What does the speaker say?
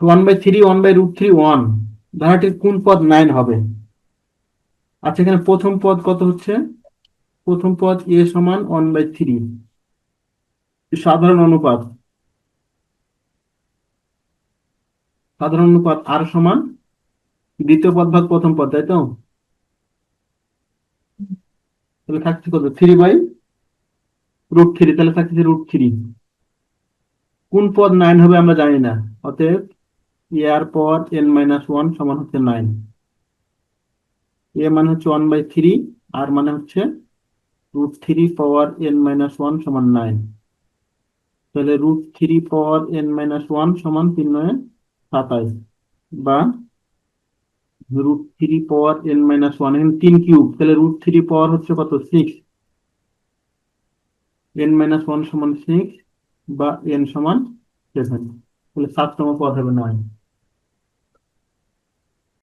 One by three one by root three one ধারাটির কোন পদ nine হবে? আচ্ছা এখানে প্রথম পদ কত হচ্ছে? প্রথম পদ এ সমান ওয়ান বাই থ্রি সাধারণ অনুপাত। সাধারণ অনুপাত আর সমান দ্বিতীয় পদ ভাগ প্রথম পদ, তাই তো? তাহলে থাকছে কত? থ্রি বাই রুট থ্রি তাহলে থাকছে রুট থ্রি কোন পদ নাইন হবে আমরা জানি না, অতএব এর পর এন মাইনাস ওয়ান সমান হচ্ছে নাইন এ মানে হচ্ছে ওয়ান বাই থ্রি আর মানে হচ্ছে root three power N minus one সমান নাইন তাহলে root three power N minus one সমান তিন নয় সাতাইশ বা root three power N minus one এখানে তিন কিউব তাহলে রুট থ্রি পাওয়ার হচ্ছে কত? সিক্স এন মাইনাস ওয়ান সমান সিক্স বা এন সমান সেভেন তাহলে সাততম পদ হবে নয়